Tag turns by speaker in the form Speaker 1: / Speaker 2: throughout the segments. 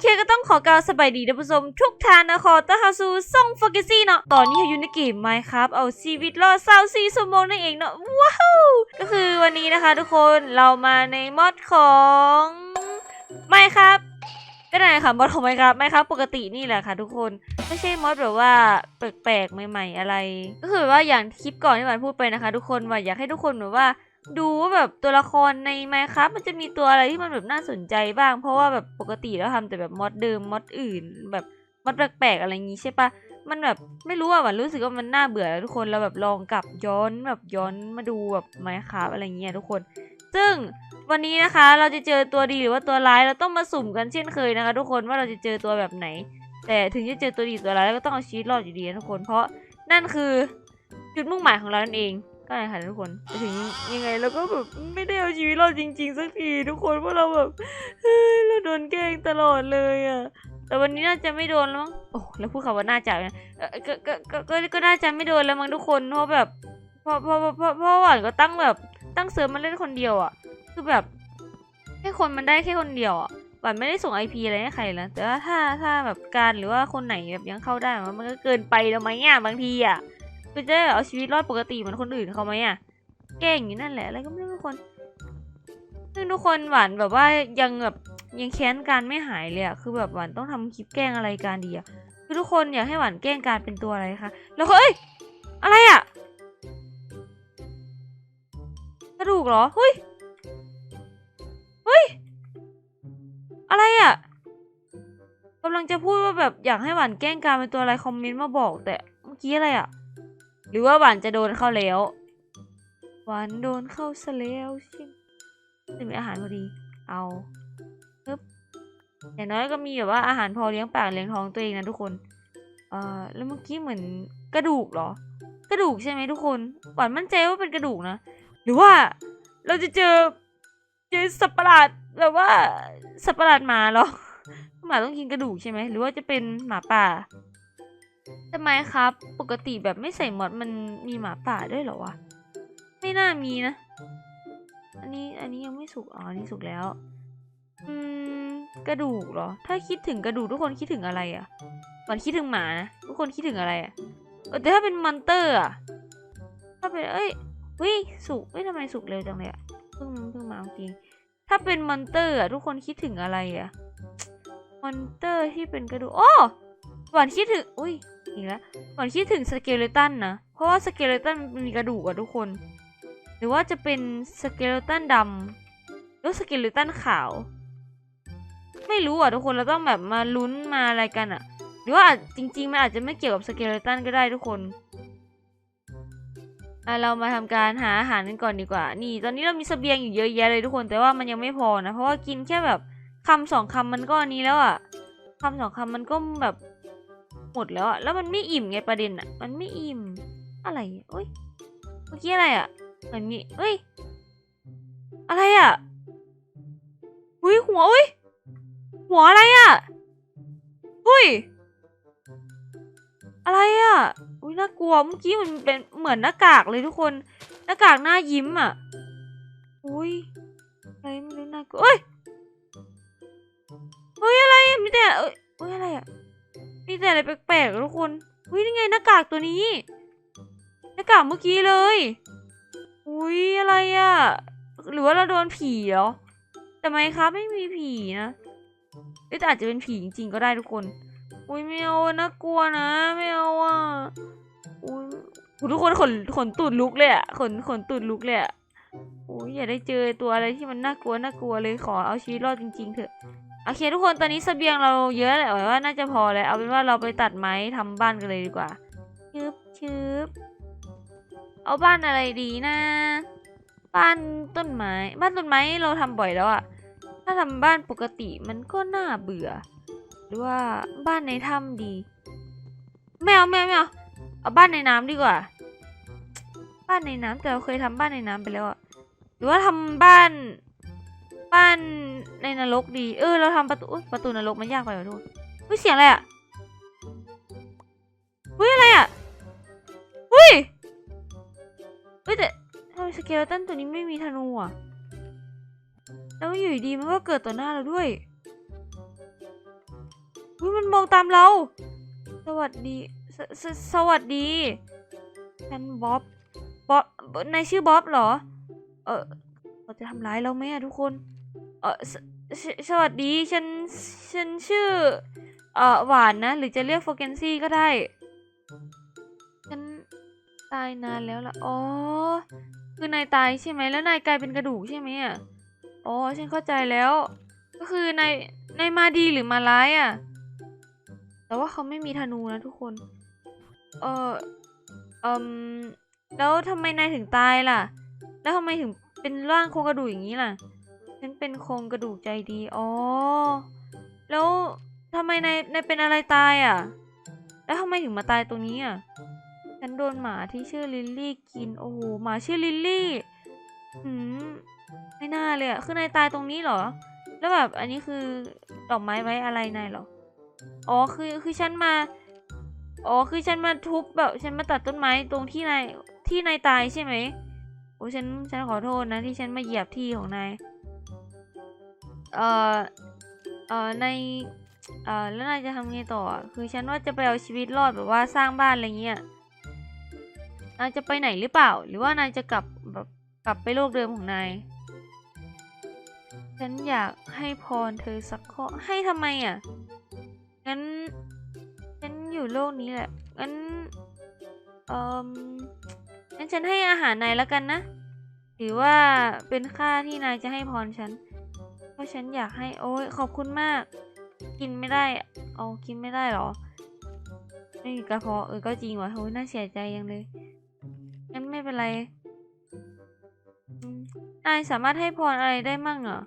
Speaker 1: เคก็ต้องขอกล่าวสบายดีท่านผู้ชมทุกท่านนะขอต้อนรับสู่ซ่องฟอร์กซี่เนาะตอนนี้อยู่ในเกมไมครับเอาชีวิตรอดเศร้าสี่ชั่วโมงนั่นเองเนาะว้าวก็คือวันนี้นะคะทุกคนเรามาในมอดของไมครับก็ได้ค่ะมอดของไมครับไมครับปกตินี่แหละค่ะทุกคนไม่ใช่มอดแบบว่าแปลกๆใหม่ ๆ อะไร ก็คือว่าอย่างคลิปก่อนที่หวานพูดไปนะคะ ทุกคนว่าอยากให้ทุกคนแบบว่า ดูว่าแบบตัวละครใน Minecraft มันจะมีตัวอะไรที่มันแบบน่าสนใจบ้าง เพราะว่าแบบปกติแล้วทำแต่แบบมอดเดิมมอดอื่น แบบมอดแปลกๆอะไรอย่างงี้ใช่ปะมันแบบไม่รู้อะวานรู้สึกว่ามันน่าเบื่อทุกคนเราแบบลองกลับย้อนแบบย้อนมาดูแบบ Minecraft อะไรอย่างเงี้ยทุกคน ซึ่งวันนี้นะคะเราจะเจอตัวดีหรือว่าตัวร้ายเราต้องมาสุ่มกันเช่นเคยนะคะ ทุกคนว่าเราจะเจอตัวแบบไหน แต่ถึงจะเจอตัวดีตัวร้ายเราก็ต้องเอาชีวิตรอดอยู่ดีนะทุกคนเพราะนั่นคือจุดมุ่งหมายของเรานั่นเอง ก็เลยค่ะทุกคนแต่ถึงยังไงเราก็แบบไม่ได้เอาชีวิตรอดจริง ๆ สักทีทุกคนเพราะเราแบบเฮ้ยเราโดนแกล้งตลอดเลยอะแต่วันนี้น่าจะไม่โดนแล้วมั้งโอ้แล้วพูดคำว่าน่าจะนะเออก็ก็ก็ก็ก็น่าจะไม่โดนแล้วมั้งทุกคนเพราะแบบเพราะเพราะเพราะเพราะเพราะหวานก็ตั้งแบบตั้งเซิร์ฟมาเล่นคนเดียวอะ คือแบบให้คนมันได้แค่คนเดียวอะหวานไม่ได้ส่งไอพีอะไรให้ใครนะแต่ว่าถ้าถ้าแบบการหรือว่าคนไหนแบบยังเข้าได้มันก็เกินไปแล้วไหมอะบางทีอะ คือจะเอาชีวิตรอดปกติเหมือนคนอื่นเขาไหมอะแกล้งอยู่นั่นแหละอะไรก็ไม่รู้ทุกคน ซึ่งทุกคนหวานแบบว่ายังแบบยังแค้นการไม่หายเลยอะคือแบบหวานต้องทำคลิปแกล้งอะไรการดีอะคือทุกคนอยากให้หวานแกล้งการเป็นตัวอะไรคะ แล้วก็เอ้ยอะไรอะกระดูกเหรอเฮ้ยเฮ้ยอะไรอะกำลังจะพูดว่าแบบอยากให้หวานแกล้งการเป็นตัวอะไรคอมเมนต์มาบอกแต่เมื่อกี้อะไรอะ หรือว่าหวานจะโดนเข้าแล้ว หวานโดนเข้าซะแล้วช่ไหมจะมีอาหารพอดี เอาปึ๊บอย่างน้อยก็มีแบบว่าอาหารพอเลี้ยงปากเลี้ยงท้องตัวเองนะทุกคน เอ่อ แล้วเมื่อกี้เหมือนกระดูกเหรอ กระดูกใช่ไหมทุกคน หวานมั่นใจว่าเป็นกระดูกนะ หรือว่าเราจะเจอเจอสัตว์ประหลาดแบบว่าสัตว์ประหลาดหมาเหรอ หมาต้องกินกระดูกใช่ไหม หรือว่าจะเป็นหมาป่า ทำไมครับ ปกติแบบไม่ใส่มอดมันมีหมาป่าด้วยเหรอวะ ไม่น่ามีนะ อันนี้อันนี้ยังไม่สุก อ๋ออันนี้สุกแล้ว อืม กระดูกเหรอ ถ้าคิดถึงกระดูกทุกคนคิดถึงอะไรอะ่ะหวันคิดถึงหมานะ ทุกคนคิดถึงอะไรอะ่ะแต่ถ้าเป็นมอนเตอร์อะ ถ้าเป็น เอ้ยเฮ้ยสุกเฮ้ยทำไมสุกเร็วจังเลยอะ เพิ่งเพิ่งมาเมื่อกี้ถ้าเป็นมอนเตอร์อะทุกคนคิดถึงอะไรอะ มอนเตอร์ที่เป็นกระดูก โอ้หวานคิดถึง อุ้ย อีกแล้วหวานคิดถึงสเกเลตันนะ เพราะว่าสเกเลตันมันมีกระดูกอะทุกคน หรือว่าจะเป็นสเกเลตันดำหรือสเกเลตันขาว ไม่รู้อะทุกคนเราต้องแบบมาลุ้นมาอะไรกันอะหรือว่าจริง ๆ มันอาจจะไม่เกี่ยวกับสเกเลตันก็ได้ทุกคนเรามาทำการหาอาหารกันก่อนดีกว่า นี่ ตอนนี้เรามีเสบียงอยู่เยอะแยะเลยทุกคน แต่ว่ามันยังไม่พอนะ เพราะว่ากินแค่แบบคำสองคำมันก็อันนี้แล้วอะคำสองคำมันก็แบบ หมดแล้วอะแล้วมันไม่อิ่มไงประเด็นอะมันไม่อิ่ม อะไรอะเอ้ย เมื่อกี้อะไรอะเหมือนมีเอ้ย อะไรอะอุ้ยหัวอุ้ย หัวอะไรอะอุ้ย อะไรอะอุ้ยน่ากลัว เมื่อกี้มันเป็นเหมือนหน้ากากเลยทุกคน หน้ากากหน้ายิ้มอะอุ้ย อะไรไม่รู้น่ากลัวเอ้ยเฮ้ยอะไรอะมีแต่เอ้ยเอ้ยอะไรอะ มีแต่อะไรแปลกๆทุกคนเฮ้ยนี่ไงหน้ากากตัวนี้ หน้ากากเมื่อกี้เลยอุ้ยอะไรอะหรือว่าเราโดนผีเหรอแต่ไหมครับไม่มีผีนะแต่อาจจะเป็นผีจริง ๆ ก็ได้ทุกคน อุ้ยไม่เอาน่ากลัวนะไม่เอาอะอุ้ยทุกคนขนขนตูดลุกเลยอะขนขนตูดลุกเลยอะอุ้ยอย่าได้เจอตัวอะไรที่มันน่ากลัวน่ากลัวเลยขอเอาชีวิตรอดจริง ๆ เถอะ โอเคทุกคนตอนนี้เสบียงเราเยอะแหละหมายว่าน่าจะพอแล้วเอาเป็นว่าเราไปตัดไม้ทำบ้านกันเลยดีกว่าชึบชึบเอาบ้านอะไรดีนะ บ้านต้นไม้ บ้านต้นไม้เราทำบ่อยแล้วอะถ้าทำบ้านปกติมันก็น่าเบื่อ หรือว่าบ้านในถ้ำดีไม่เอาไม่เอาไม่เอาเอาบ้านในน้ำดีกว่า บ้านในน้ำแต่เราเคยทำบ้านในน้ำไปแล้วอะหรือว่าทำบ้าน บ้านในนรกดี เออ เราทำประตูประตูนรกมันยากไปว่ะทุกเฮ้ยเสียงอะไรอะเฮ้ยอะไรอะเฮ้ยเฮ้ยแต่ทำไมสเกลตันตัวนี้ไม่มีธนูอะแล้วอยู่ดีมันก็เกิดต่อหน้าเราด้วยเฮ้ยมันมองตามเรา สวัสดีสสสวัสดีฉันบ๊อบบ๊อบนายชื่อบ๊อบเหรอ เออเขาจะทำร้ายเราไหมอะทุกคน เออสสสวัสดีฉันฉันชื่อเออหวานนะ หรือจะเรียกโฟเกนซี่ก็ได้ฉันตายนานแล้วล่ะอ๋อคือนายตายใช่ไหมแล้วนายกลายเป็นกระดูกใช่ไหมอะอ๋อฉันเข้าใจแล้ว ก็คือนายนายมาดีหรือมาร้ายอะ แต่ว่าเขาไม่มีธนูนะทุกคน เออเอืมแล้วทำไมนายถึงตายล่ะ แล้วทำไมถึงเป็นร่างโครงกระดูกอย่างนี้ล่ะ ฉันเป็นโครงกระดูกใจดี อ๋อ แล้วทำไมนายนายเป็นอะไรตายอะ แล้วทำไมถึงมาตายตรงนี้อะ ฉันโดนหมาที่ชื่อลิลลี่กิน โอ้โห หมาชื่อลิลลี่หืม ไม่น่าเลยอะ คือนายตายตรงนี้เหรอ แล้วแบบอันนี้คือดอกไม้ไว้อะไรนายเหรอ อ๋อ คือ คือฉันมา อ๋อ คือฉันมาทุบแบบ ฉันมาตัดต้นไม้ตรงที่นาย ที่นายตายใช่ไหมโอ้ฉัน ฉันขอโทษนะที่ฉันมาเหยียบที่ของนาย เอ่อเอ่อในเอ่อแล้วนายจะทำไงต่อ คือฉันว่าจะไปเอาชีวิตรอดแบบว่าสร้างบ้านอะไรเงี้ยนายจะไปไหนหรือเปล่า หรือว่านายจะกลับแบบกลับไปโลกเดิมของนาย ฉันอยากให้พรเธอสักข้อให้ทำไมอะ งั้น ฉันอยู่โลกนี้แหละ งั้น เอ่อ งั้นฉันให้อาหารนายแล้วกันนะถือว่าเป็นค่าที่นายจะให้พรฉัน เพราะฉันอยากให้โอ้ยขอบคุณมาก กินไม่ได้ เอากินไม่ได้เหรอ ไม่มีกระเพาะเออก็จริงว่ะโอ้ยน่าเสียใจยังเลยงั้นไม่เป็นไรนายสามารถให้พรอะไรได้มั่งเหรอ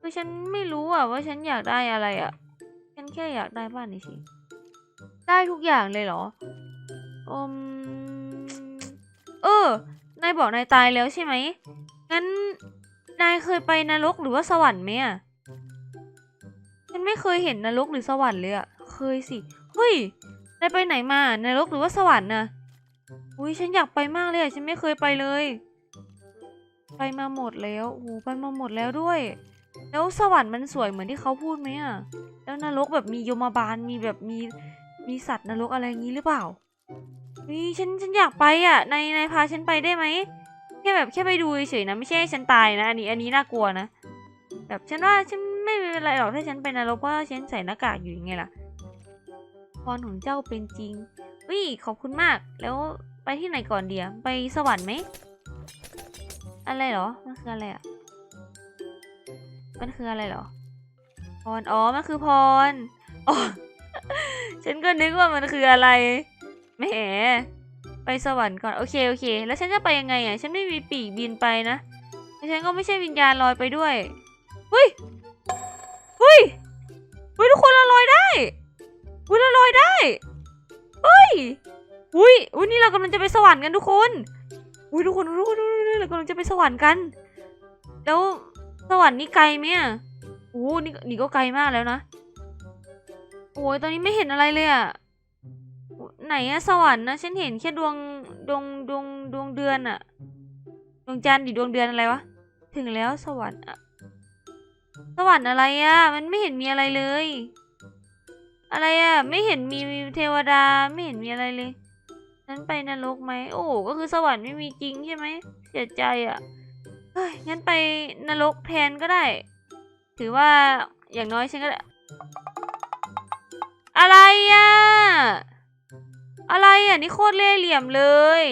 Speaker 1: คือฉันไม่รู้อะว่าฉันอยากได้อะไรอะ ฉันแค่อยากได้บ้านนี่สิได้ทุกอย่างเลยเหรออืมเออนายบอกนายตายแล้วใช่ไหมงั้น นายเคยไปนรกหรือว่าสวรรค์ไหมอะฉันไม่เคยเห็นนรกหรือสวรรค์เลยอะ เคยสิ เฮ้ย นายไปไหนมานรกหรือว่าสวรรค์นะอุ้ยฉันอยากไปมากเลยอะ ฉันไม่เคยไปเลย ไปมาหมดแล้วโอ้โหไปมาหมดแล้วด้วย แล้วสวรรค์มันสวยเหมือนที่เขาพูดไหมอะ แล้วนรกแบบมียมบาล มีแบบมีมีสัตว์นรกอะไรอย่างนี้หรือเปล่าเฮ้ยฉันฉันอยากไปอะ นายนายพาฉันไปได้ไหม แค่แบบแค่ไปดูเฉยๆนะไม่ใช่ให้ฉันตายนะอันนี้อันนี้น่ากลัวนะแบบฉันว่าฉันไม่เป็นไรหรอกถ้าฉันไปนรกเพราะฉันใส่หน้ากากอยู่ยังไงล่ะพรของเจ้าเป็นจริงวิขอบคุณมากแล้วไปที่ไหนก่อนเดียไปสวรรค์ไหมอะไรหรอมันคืออะไรอะมันคืออะไรหรอพรอ๋อมันคือพรอ๋อฉันก็นึกว่ามันคืออะไรแหม ไปสวรรค์ก่อนโอเคโอเค แล้วฉันจะไปยังไงอะฉันไม่มีปีกบินไปนะแล้วฉันก็ไม่ใช่วิญญาณลอยไปด้วยเฮ้ยเฮ้ยเฮ้ยทุกคนเราลอยได้เฮ้ยเราลอยได้เฮ้ยอุ้ยอุ้ยนี่เรากำลังจะไปสวรรค์กันทุกคนอุ้ยทุกคนทุกคนทุกคนเรากำลังจะไปสวรรค์กัน แล้วสวรรค์นี่ไกลไหมอะโอ้นี่นี่ก็ไกลมากแล้วนะโอ้ยตอนนี้ไม่เห็นอะไรเลยอะ ไหนอะสวรรค์นะฉันเห็นแค่ดวงดวงดวงดวงเดือนอะดวงจันทร์ดิดวงเดือนอะไรวะถึงแล้วสวรรค์อะสวรรค์อะไรอะมันไม่เห็นมีอะไรเลย อะไรอะไม่เห็นมีเทวดาไม่เห็นมีอะไรเลยนั้นไปนรกไหมโอ้ก็คือสวรรค์ไม่มีจริงใช่ไหมเสียใจอะเฮ้ยงั้นไปนรกแทนก็ได้ ถือว่าอย่างน้อยฉันก็อะไรอะ อะไรอะนี่โคตรเล่เหลี่ยมเลย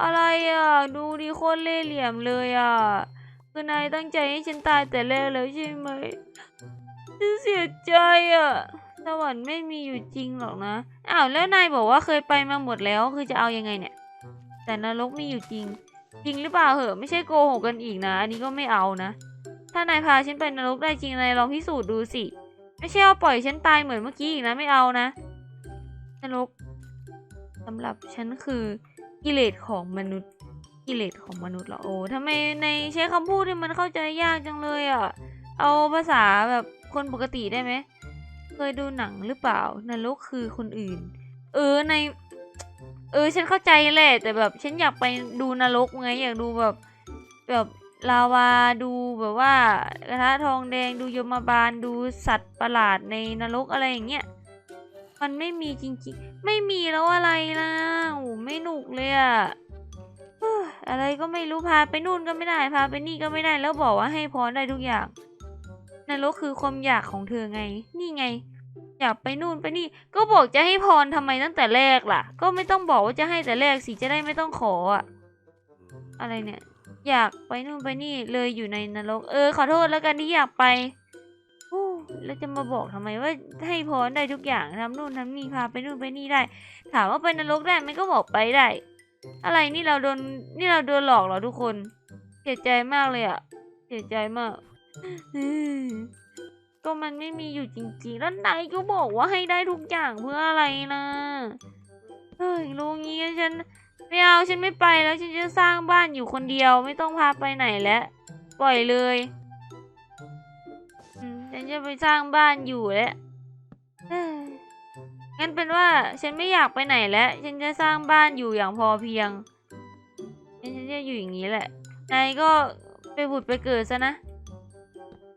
Speaker 1: อะไรอะ ดูดิโคตรเล่เหลี่ยมเลยอะคือนายตั้งใจให้ฉันตายแต่แรกแล้วใช่ไหมฉันเสียใจอะสวรรค์ไม่มีอยู่จริงหรอกนะอ้าวแล้วนายบอกว่าเคยไปมาหมดแล้วคือจะเอายังไงเนี่ย แต่นรกมีอยู่จริง จริงหรือเปล่าเหอะไม่ใช่โกหกกันอีกนะ อันนี้ก็ไม่เอานะ ถ้านายพาฉันไปนรกได้จริงนายลองพิสูจน์ดูสิ ไม่ใช่ว่าปล่อยฉันตายเหมือนเมื่อกี้อีกนะไม่เอานะ นรกสำหรับฉันคือกิเลสของมนุษย์กิเลสของมนุษย์เหรอโอ้ทำไมในใช้คำพูดที่มันเข้าใจยากจังเลยอะ เอาภาษาแบบคนปกติได้ไหมเคยดูหนังหรือเปล่านรกคือคนอื่น เออใน เออ ฉันเข้าใจแหละ แต่แบบ ฉันอยากไปดูนรกไงอยากดูแบบแบบลาวาดูแบบว่ากระทะทองแดงดูยมบาลดูสัตว์ประหลาดในนรกอะไรอย่างเงี้ย มันไม่มีจริงๆ ไม่มีแล้วอะไรล่ะโอ้ไม่หนุกเลยอะอะไรก็ไม่รู้พาไปนู่นก็ไม่ได้พาไปนี่ก็ไม่ได้แล้วบอกว่าให้พรได้ทุกอย่างนรกคือความอยากของเธอไง นี่ไง อยากไปนู่นไปนี่ ก็บอกจะให้พรทำไมตั้งแต่แรกล่ะ ก็ไม่ต้องบอกว่าจะให้แต่แรกสิจะได้ไม่ต้องขออะอะไรเนี่ย อยากไปนู่นไปนี่เลยอยู่ในนรก เออ ขอโทษแล้วกันที่อยากไป แล้วจะมาบอกทำไมว่าให้พรได้ทุกอย่างทำนู่นทำนี่พาไปนู่นไปนี่ได้ ถามว่าไปนรกได้ไหมก็บอกไปได้ อะไรนี่เราโดนนี่เราโดนหลอกเหรอทุกคนเสียใจมากเลยอะเสียใจมากก็มันไม่มีอยู่จริงๆ แล้วนายก็บอกว่าให้ได้ทุกอย่างเพื่ออะไรนะเฮ้ยลุงงี้ฉันไม่เอาฉันไม่ไปแล้วฉันจะสร้างบ้านอยู่คนเดียวไม่ต้องพาไปไหนแล้ว ปล่อยเลย ฉันจะไปสร้างบ้านอยู่แล้วงั้นเป็นว่าฉันไม่อยากไปไหนแล้ว ฉันจะสร้างบ้านอยู่อย่างพอเพียงงั้นฉันจะอยู่อย่างนี้แหละ นายก็ไปบุดไปเกิดซะนะ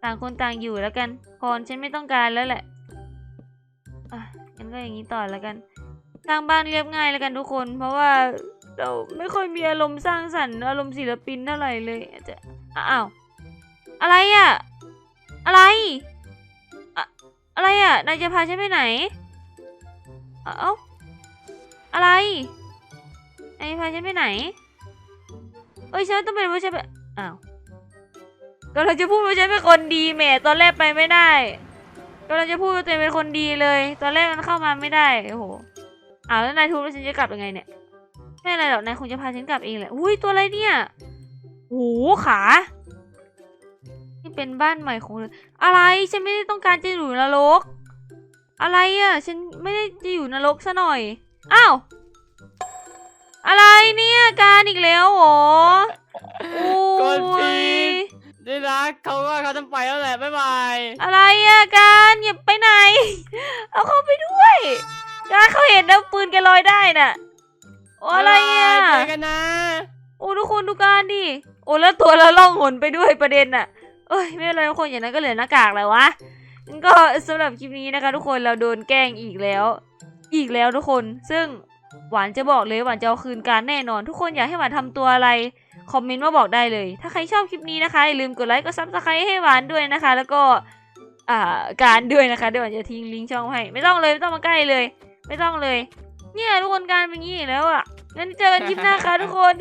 Speaker 1: ต่างคนต่างอยู่แล้วกันพรฉันไม่ต้องการแล้วแหละอะงั้นก็อย่างนี้ต่อแล้วกัน สร้างบ้านเรียบง่ายแล้วกันทุกคน เพราะว่าเราไม่ค่อยมีอารมณ์สร้างสรรค์อารมณ์ศิลปินเท่าไหร่เลยจจะอ้าว อะไรอะอะไร อะไรอะนายจะพาฉันไปไหน เอ้า อะไร นายจะพาฉันไปไหน เอ้ยฉันต้องเป็นว่าฉันไปอ้าวกำลังจะพูดว่าฉันเป็นคนดีแหมตอนแรกไปไม่ได้กำลังจะพูดว่าตัวเองเป็นคนดีเลย ตอนแรกมันเข้ามาไม่ได้ โอ้โห อ้าวแล้วนายทูลว่าฉันจะกลับยังไงเนี่ย ไม่อะไรหรอก นายคงจะพาฉันกลับเองแหละ อุ้ยตัวอะไรเนี่ยโอ้โหขา เป็นบ้านใหม่ของเธออะไรฉันไม่ได้ต้องการจะอยู่นรก อะไรอะ ฉันไม่ได้จะอยู่นรกซะหน่อยอ้าวอะไรเนี่ยการอีกแล้วเหรอโอ้
Speaker 2: กดผิ
Speaker 1: ย
Speaker 2: ดนี่รักเขาว่าเขาจะไปแล้วแหละบ๊ายบาย
Speaker 1: อะไรอะการอย่าไปไหน เอาเข้าไปด้วยการเขาเห็นนะปืนแกลอยได้น่ะโอ้อะไรอะ
Speaker 2: บ๊ายบายเจอกันนะ
Speaker 1: โอ้ทุกคนดูการดิ โอ้แล้วตัวเราล่องหนไปด้วยประเด็นน่ะเอ้ยไม่เป็นไรทุกคนอย่างนั้นก็เหลือหน้ากากแล้ววะก็สำหรับคลิปนี้นะคะ ทุกคนเราโดนแกล้งอีกแล้ว อีกแล้วทุกคน ซึ่งหวานจะบอกเลยหวานจะเอาคืนการแน่นอน ทุกคนอยากให้หวานทำตัวอะไรคอมเมนต์มาบอกได้เลย ถ้าใครชอบคลิปนี้นะคะอย่าลืมกดไลค์กดซับสไครต์ให้หวานด้วยนะคะ แล้วก็การด้วยนะคะเดี๋ยวหวานจะทิ้งลิงก์ช่องให้ ไม่ต้องเลยไม่ต้องมาใกล้เลย ไม่ต้องเลย เนี่ยทุกคนการเป็นอย่างนี้แล้วอะงั้นเจอกันคลิปหน้าค่ะทุกคน